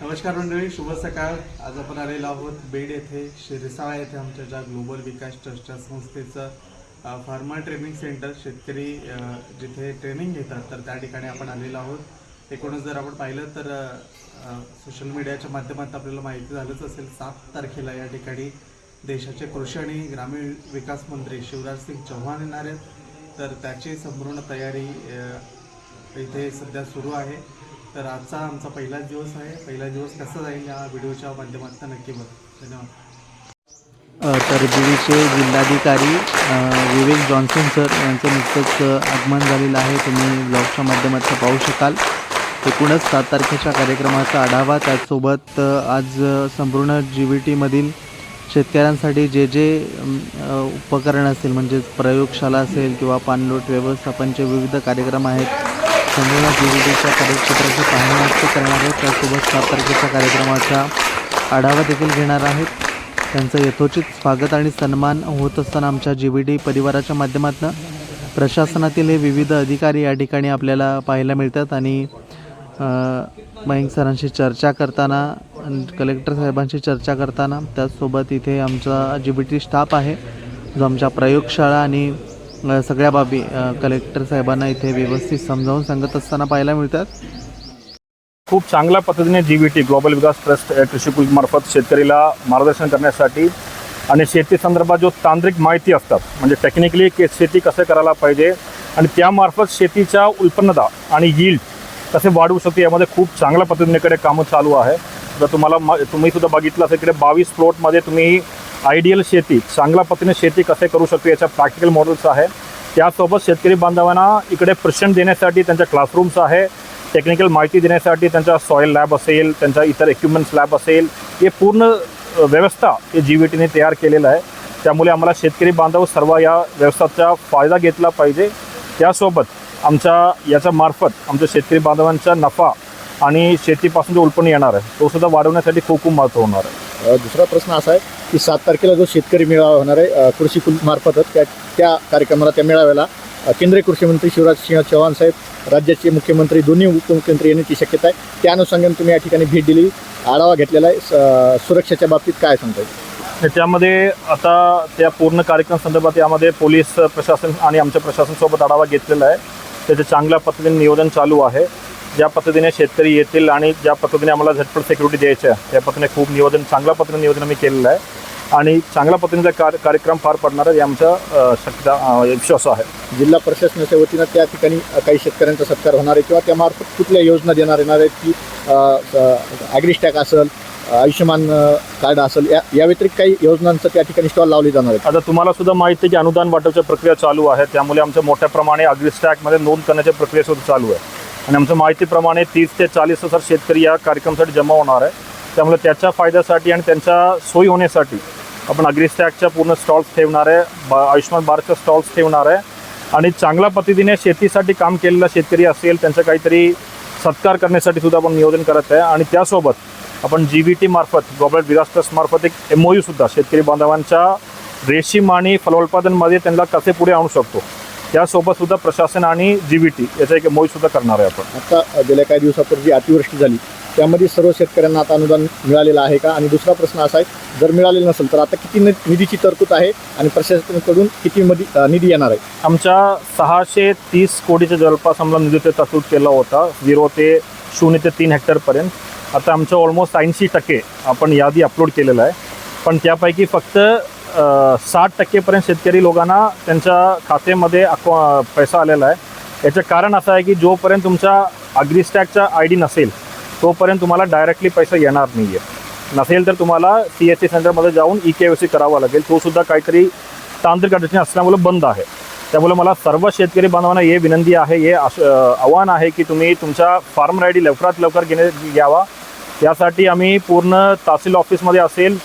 नमस्कार मंडळी शुभ सकाळ. आज आपण आलेलो आहोत बेड येथे शिरसाळा येथे आमच्या ज्या ग्लोबल विकास ट्रस्टच्या संस्थेचं फार्मर ट्रेनिंग सेंटर शेतकरी जिथे ट्रेनिंग घेतात तर त्या ठिकाणी आपण आलेलो आहोत. एकूणच जर आपण पाहिलं तर सोशल मीडियाच्या माध्यमात आपल्याला माहिती झालंच असेल सात तारखेला या ठिकाणी देशाचे कृषी आणि ग्रामीण विकास मंत्री शिवराज सिंग चौहान येणार आहेत. तर त्याची संपूर्ण तयारी इथे सध्या सुरू आहे. तर आजचा आमचा पहिलाच दिवस आहे. पहिला दिवस कसा जाईल या व्हिडिओच्या माध्यमातून नक्की बघ. धन्यवाद. तर बीडचे जिल्हाधिकारी विवेक जॉन्सन सर यांचं नुकतंच आगमन झालेलं आहे. तुम्ही ब्लॉगच्या माध्यमातून पाहू शकाल. एकूणच सात तारखेच्या कार्यक्रमाचा आढावा. त्याचसोबत आज संपूर्ण जी व्ही टीमधील शेतकऱ्यांसाठी जे जे उपकरण असेल म्हणजे प्रयोगशाला असेल किंवा पाणलोट व्यवस्थापनचे विविध कार्यक्रम आहेत संपूर्ण जी कार्यक्षेत्राची पाहणी आज करणार आहेत. त्यासोबत सात तारखेच्या कार्यक्रमाचा आढावा देखील घेणार आहेत. त्यांचं यथोचित स्वागत आणि सन्मान होत असताना आमच्या जी बी डी परिवाराच्या माध्यमातून प्रशासनातील हे विविध अधिकारी या ठिकाणी आपल्याला पाहायला मिळतात आणि मयंक सरांशी चर्चा करताना आणि कलेक्टर साहेबांशी चर्चा करताना त्याचसोबत इथे आमचा जी बी टी स्टाफ आहे जो आमच्या प्रयोगशाळा आणि सगळ्या बाबी कलेक्टर साहेबांना इथे व्यवस्थित समजावून सांगत असताना पाहायला मिळतात. खूप चांगल्या पद्धतीने G V T global Vikas trust या कृषी मार्फत शेतकरीला मार्गदर्शन करण्यासाठी आणि शेती संदर्भात जो तांत्रिक माहिती असतात म्हणजे टेक्निकली के शेती कसं करायला पाहिजे आणि त्यामार्फत शेतीच्या उत्पन्नता आणि यील्ड कसे वाढवू शकते यामध्ये खूप चांगल्या पद्धतीनेकडे कामं चालू आहे. जर तुम्हाला म तुम्ही सुद्धा बघितलं असेल इकडे बावीस प्लॉटमध्ये तुम्ही आयडियल शेती चांगल्या पद्धतीने शेती कसे करू शकतो याच्या प्रॅक्टिकल मॉडेल्स आहे. त्यासोबत शेतकरी बांधवांना इकडे प्रशिक्षण देण्यासाठी त्यांच्या क्लासरूम्स आहे. टेक्निकल माहिती देण्यासाठी त्यांचा सॉईल लॅब असेल त्यांचा इतर इक्विपमेंट्स लॅब असेल. हे पूर्ण व्यवस्था हे जी व्ही टीने तयार केलेलं आहे. त्यामुळे आम्हाला शेतकरी बांधव सर्व या व्यवस्थाचा फायदा घेतला पाहिजे. त्यासोबत आमच्या याच्या मार्फत आमच्या शेतकरी बांधवांचा नफा आणि शेतीपासून जो उत्पन्न येणार आहे तो सुद्धा वाढवण्यासाठी खूप खूप महत्त्व होणार आहे. दुसरा प्रश्न असा आहे की सात तारखेला जो शेतकरी मेळावा होणार आहे कृषी कुल मार्फतच त्या त्या कार्यक्रमाला त्या मेळाव्याला केंद्रीय कृषी मंत्री शिवराज सिंह चौहान साहेब राज्याचे मुख्यमंत्री दोन्ही उपमुख्यमंत्री येण्याची शक्यता आहे. त्या अनुषंगाने तुम्ही या ठिकाणी भेट दिली. आढावा घेतलेला आहे. स- सुरक्षेच्या बाबतीत काय सांगता येईल? त्यामध्ये आता त्या पूर्ण कार्यक्रम संदर्भात यामध्ये पोलीस प्रशासन आणि आमच्या प्रशासनासोबत आढावा घेतलेला आहे. त्याचं चांगल्या पद्धतीने नियोजन चालू आहे. ज्या पद्धतीने शेतकरी येतील आणि ज्या पद्धतीने आम्हाला झटपट सिक्युरिटी द्यायची आहे त्या पद्धतीने खूप नियोजन चांगल्या पद्धतीने नियोजन आम्ही केलेलं आहे. आणि चांगल्या पद्धतीचा कार कार्यक्रम पार पडणार आहे हे आमचा शक्यता विश्वास आहे. जिल्हा प्रशासनाच्या वतीनं त्या ठिकाणी काही शेतकऱ्यांचा सत्कार होणार आहे किंवा त्यामार्फत कुठल्या योजना देणार येणार आहेत की ॲग्रिस्टॅक असेल आयुष्यमान कार्ड असेल या या व्यतिरिक्त काही योजनांचं त्या ठिकाणी स्टॉल लावले जाणार आहेत? आता तुम्हाला सुद्धा माहिती आहे की अनुदान वाटपच्या प्रक्रिया चालू आहे. त्यामुळे आमच्या मोठ्या प्रमाणे अग्रिस्टॅकमध्ये नोंद करण्याच्या प्रक्रिया सुद्धा चालू आहे. आणि आमच्या माहितीप्रमाणे तीस ते चाळीस हजार शेतकरी या कार्यक्रमासाठी जमा होणार आहे. त्यामुळे त्याच्या फायद्यासाठी आणि त्यांच्या सोयी होण्यासाठी आपण अग्रिस्टॅकच्या पूर्ण स्टॉल्स ठेवणार आहे. बा आयुष्यमान भारतच्या स्टॉल्स ठेवणार आहे. आणि चांगल्या पद्धतीने शेतीसाठी काम केलेला शेतकरी असेल त्यांचा काहीतरी सत्कार करण्यासाठी सुद्धा आपण नियोजन करत आहे. आणि त्यासोबत आपण जी व्ही टी मार्फत ग्लोबल विकास मार्फत एक एम ओ यू सुद्धा शेतकरी बांधवांच्या रेशीम आणि फलोत्पादनमध्ये त्यांना कसे पुढे आणू शकतो? त्यासोबत सुद्धा प्रशासन आणि जी व्ही टी याचा एक एम सुद्धा करणार आहे आपण. आता गेल्या काही दिवसापूर्वी जी अतिवृष्टी झाली त्यामध्ये सर्व शेतकऱ्यांना आता अनुदान मिळालेलं आहे का? आणि दुसरा प्रश्न असा आहे जर मिळालेलं नसेल तर आता किती निधीची तरतूद आहे आणि प्रशासनाकडून किती मधी निधी येणार आहे? आमच्या सहाशे तीस कोटीच्या जवळपास आम्हाला निधीचे तरतूद केला होता झिरो ते शून्य ते तीन हेक्टरपर्यंत आता आमचं ऑलमोस्ट ऐंशी टक्के आपण यादी अपलोड केलेलं आहे. पण त्यापैकी फक्त साठ टक्केपर्यंत शेतकरी लोकांना त्यांच्या खात्यामध्ये अकाउ पैसा आलेला आहे. याचं कारण असं आहे की जोपर्यंत तुमच्या अग्रिस्टॅकचा आय डी नसेल तोपर्यंत तुम्हाला डायरेक्टली पैसा येणार नाही आहे नसेल तर तुम्हाला सी एस सी सेंटरमध्ये जाऊन ई के सी करावा लागेल. तोसुद्धा काहीतरी तांत्रिक अडचणी असल्यामुळे बंद आहे. त्यामुळे मला सर्व शेतकरी बांधवांना हे विनंती आहे हे आश- आव्हान आहे की तुम्ही तुमच्या फार्म आय डी लवकरात लवकर घेणे घ्यावा. यासाठी आम्ही पूर्ण तहसील ऑफिसमध्ये असेल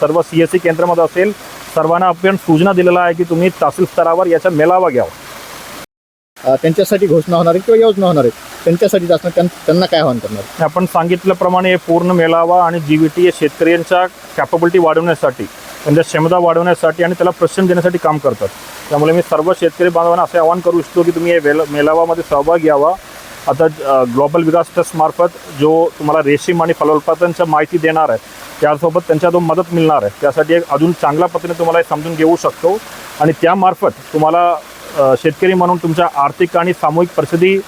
सर्व सी एस सी केंद्रामध्ये असेल सर्वांना आपण सूचना दिलेला आहे की तुम्ही तहसील स्तरावर याचा मेळावा घ्यावा त्यांच्यासाठी घोषणा होणार आहे किंवा योजना होणार आहे? त्यांच्यासाठी त्यां- त्यांना काय आव्हान करणार? आपण सांगितल्याप्रमाणे हे पूर्ण मेळावा आणि जी व्ही टी हे शेतकऱ्यांच्या कॅपॅबिलिटी वाढवण्यासाठी त्यांच्या क्षमता वाढवण्यासाठी आणि त्याला प्रशिक्षण देण्यासाठी काम करतात. त्यामुळे मी सर्व शेतकरी बांधवांना असे आवाहन करू इच्छितो की तुम्ही या वेल- सहभाग घ्यावा. आता ग्लोबल विकास ट्रस्टमार्फत जो तुम्हाला रेशीम आणि फलोत्पादनच्या माहिती देणार आहे त्यासोबत त्यांच्यातून मदत मिळणार आहे त्यासाठी एक अजून चांगल्या पद्धतीने तुम्हाला समजून घेऊ शकतो. आणि त्यामार्फत तुम्हाला शेतकरी म्हणून तुमच्या आर्थिक आणि सामूहिक परिस्थिती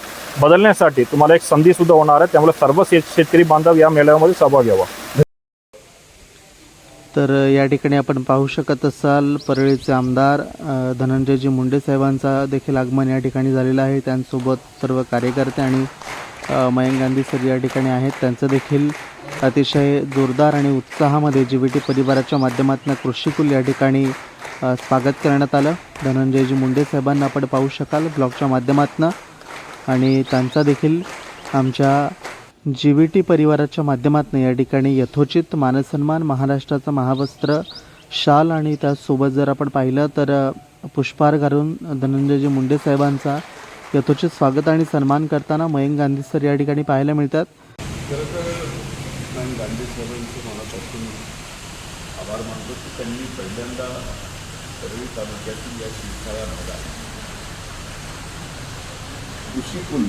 बदलण्यासाठी तुम्हाला एक संधीसुद्धा होणार आहे त्यामुळे सर्व शेत शेतकरी बांधव या मेळाव्यामध्ये सहभाग घ्यावा तर या ठिकाणी आपण पाहू शकत असाल परळीचे आमदार धनंजयजी मुंडे साहेबांचा देखील आगमन या ठिकाणी झालेलं आहे. त्यांसोबत सर्व कार्यकर्ते आणि मयंक गांधी सर या ठिकाणी आहेत. त्यांचं देखील अतिशय जोरदार आणि उत्साहामध्ये जी व्ही टी परिवाराच्या माध्यमातून कृषीकुल या ठिकाणी स्वागत करण्यात आलं. धनंजयजी मुंडे साहेबांना आपण पाहू शकाल. ब्लॉगच्या माध्यमातून. आणि त्यांचा देखील आमच्या जी व्ही टी परिवाराच्या माध्यमातून या ठिकाणी यथोचित मानसन्मान महाराष्ट्राचं महावस्त्र शाल आणि त्यासोबत जर आपण पाहिलं तर पुष्पहार घालून धनंजयजी मुंडे साहेबांचा यथोचित स्वागत आणि सन्मान करताना मयंक गांधी सर या ठिकाणी पाहायला मिळतात. खरं तर मी गांधी साहेबांचे मनापासून आभार मानतो की त्यांनी पहिल्यांदा परळी तालुक्यातील या शिवसाळ्या भागात कृषीकुल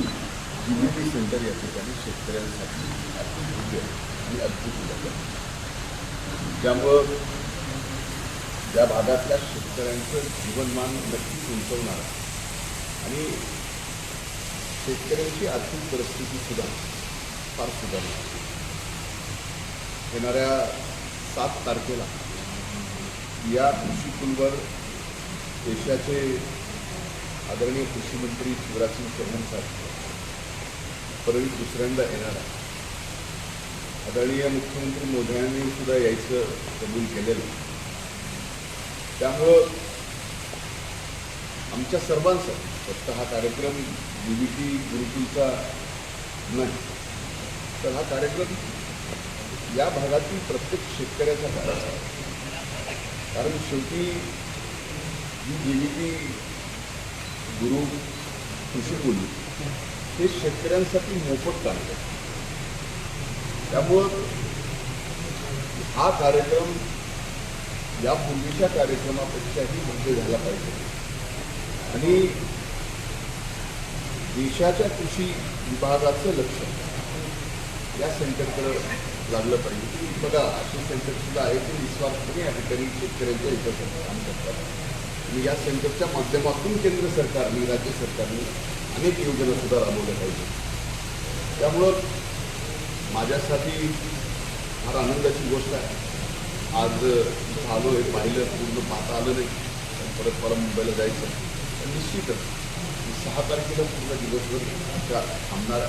जी सेंटर या ठिकाणी शेतकऱ्यांसाठी अतिभव्य आणि अद्भुत झालं ज्यामुळं या भागातल्या शेतकऱ्यांचं जीवनमान नक्कीच उंचवणार आणि शेतकऱ्यांची आर्थिक परिस्थिती सुद्धा फार सुधारणार येणाऱ्या सात तारखेला या कृषीकुलवर देशाचे आदरणीय कृषीमंत्री शिवराज शिवराजसिंग चौहान साहेब परळीत दुसऱ्यांदा येणार आहे आदरणीय मुख्यमंत्री मोदी सुद्धा यायचं कबूल केलेलं त्यामुळं आमच्या सर्वांसाठी फक्त हा कार्यक्रम विविधी गुरुकुलचा नाही तर हा कार्यक्रम या भागातील प्रत्येक शेतकऱ्याचा कार्यक्रम आहे. कारण शेवटी ही जी बी टी गुरु हे शेतकऱ्यांसाठी मोफत काम त्यामुळं हा कार्यक्रम यापूर्वीच्या कार्यक्रमापेक्षाही मोठे झाला पाहिजे. आणि देशाच्या कृषी विभागाचं लक्ष या सेंटरकडे लागलं पाहिजे. की बघा असे सेंटर सुद्धा आहे की निस्वार्थपणे या ठिकाणी शेतकऱ्यांच्या हितासाठी काम करतात. आणि या सेंटरच्या माध्यमातून केंद्र सरकारने राज्य सरकारने अनेक योजना सुद्धा राबवल्या पाहिजे त्यामुळं माझ्यासाठी फार आनंदाची गोष्ट आहे. आज आलो हे पाहिलं पूर्ण पाहता आलं नाही. परत परत मला मुंबईला जायचं तर निश्चितच सहा तारखेला पूर्ण दिवसभर आमच्या थांबणार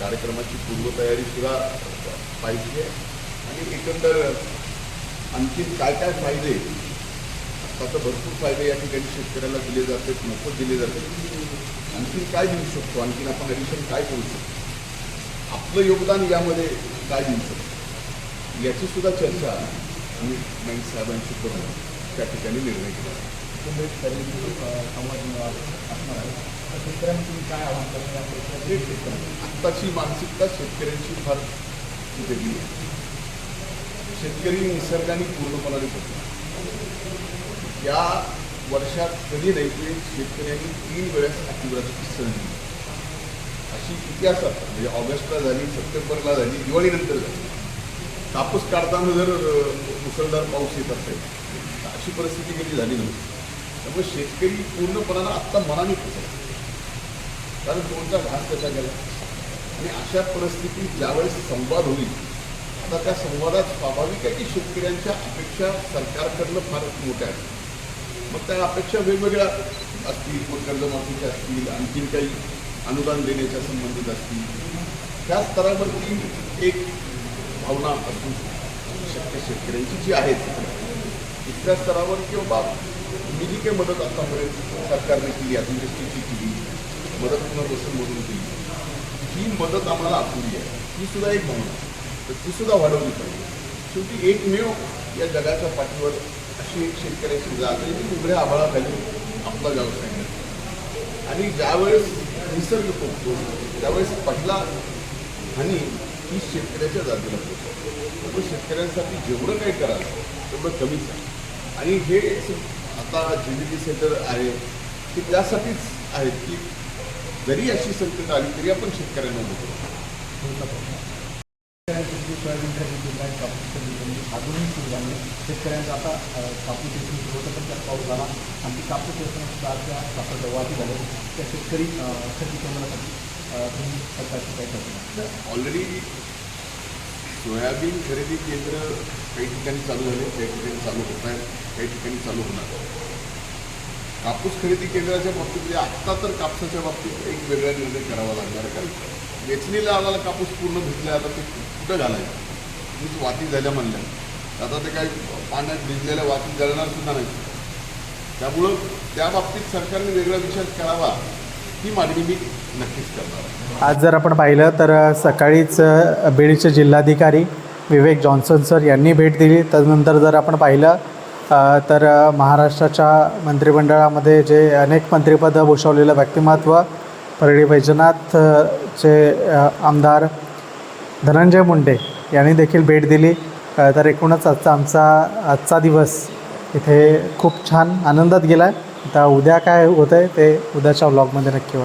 कार्यक्रमाची पूर्वतयारी सुद्धा पाहिजे आणि एकंदर आणखीन काय काय फायदे? आता भरपूर फायदे या ठिकाणी शेतकऱ्याला दिले जातात मोफत दिले जाते आणखी काय देऊ शकतो? आणखीन आपण ॲडिशन काय करू शकतो? आपलं योगदान यामध्ये काय देऊ शकतो? याची सुद्धा चर्चा आम्ही नाईक साहेबांशी करून त्या ठिकाणी निर्णय केला आत्ताची मानसिकता शेतकऱ्यांची फार वेगळी आहे. शेतकरी निसर्गाने पूर्णपणाने करतो या वर्षात कधी नाही शेतकऱ्यांनी तीन वेळेस अतिवृष्टी सहन केली अशी इतिहासात म्हणजे ऑगस्टला झाली सप्टेंबरला झाली दिवाळीनंतर झाली. कापूस काढताना जर मुसळधार पाऊस येत असेल तर अशी परिस्थिती कधी झाली नव्हती. त्यामुळे शेतकरी पूर्णपणानं आत्ता मनाने फसला कारण कोणता घास कसा गेला? आणि अशा परिस्थितीत ज्यावेळेस संवाद होईल आता त्या संवादात स्वाभाविक आहे की शेतकऱ्यांच्या अपेक्षा सरकारकडनं फार मोठ्या आहेत. मग त्या अपेक्षा वेगवेगळ्या असतील कोण कर्जमाफीच्या असतील आणखीन काही अनुदान देण्याच्या संबंधित असतील. त्या स्तरावरती एक भावना असू शक्य शेतकऱ्यांची जी आहे. इतक्या स्तरावर किंवा बाब मी जी काही मदत आतापर्यंत सरकारने केली अतिवृष्टीची केली मदत पुनर्वसनमधून केली. ही मदत आम्हाला अपुरी आहे. ही सुद्धा एक भावना. तर ती सुद्धा वाढवली पाहिजे. शेवटी एकमेव या जगाच्या पाठीवर अशी एक शेतकऱ्याची जात आहे की उघड्या आभाळाखाली आपला व्यवसाय आणि ज्यावेळेस निसर्ग पोचतो त्यावेळेस पहिला हानी ही शेतकऱ्याच्या जातीला पोचतो त्यामुळे शेतकऱ्यांसाठी जेवढं काही कराल तेवढं कमीच आहे. आणि हे आता जी बी टी सेंटर आहे ते त्यासाठीच आहेत की जरी अशी संकट आली तरी आपण शेतकऱ्यांना देतो. सोयाबीन खरेदी केलं आहे कापूस खरेदी केली अजूनही सुरू झाली शेतकऱ्यांचा आता कापूस येथून सुरू होतं पण त्यात पाऊस झाला आणि ती कापूस येताना सुद्धा आज त्या कापसाच्या वाटी झाले. त्या शेतकरी खरेदी करण्यासाठी तुम्ही सरकारची काय करता? ऑलरेडी सोयाबीन खरेदी केंद्र काही ठिकाणी चालू झाले काही ठिकाणी चालू होत आहेत काही ठिकाणी चालू होणार कापूस खरेदी केंद्राच्या बाबतीत म्हणजे आत्ता तर कापसाच्या बाबतीत एक वेगळा निर्णय करावा लागणार आहे. कारण वेचणीला आलेला कापूस पूर्ण भिजला आता ते कुठं घालायचं? मीच वाती झाल्या म्हणल्या. आता ते काही पाण्यात भिजलेल्या वाती जळणार सुद्धा नाही. त्यामुळं त्या बाबतीत सरकारने वेगळा विचार करावा ही मागणी मी नक्कीच करणार आज जर आपण पाहिलं तर सकाळीच बीडचे जिल्हाधिकारी विवेक जॉन्सन सर यांनी भेट दिली. त्यानंतर जर आपण पाहिलं तर महाराष्ट्राच्या मंत्रिमंडळामध्ये जे अनेक मंत्रिपदं भूषवलेलं व्यक्तिमत्व परळी वैजनाथचे आमदार धनंजय मुंडे यांनी देखील भेट दिली. तर एकूणच आजचा आमचा आजचा दिवस इथे खूप छान आनंदात गेला आहे आता उद्या काय होतं आहे ते उद्याच्या व्लॉगमध्ये नक्की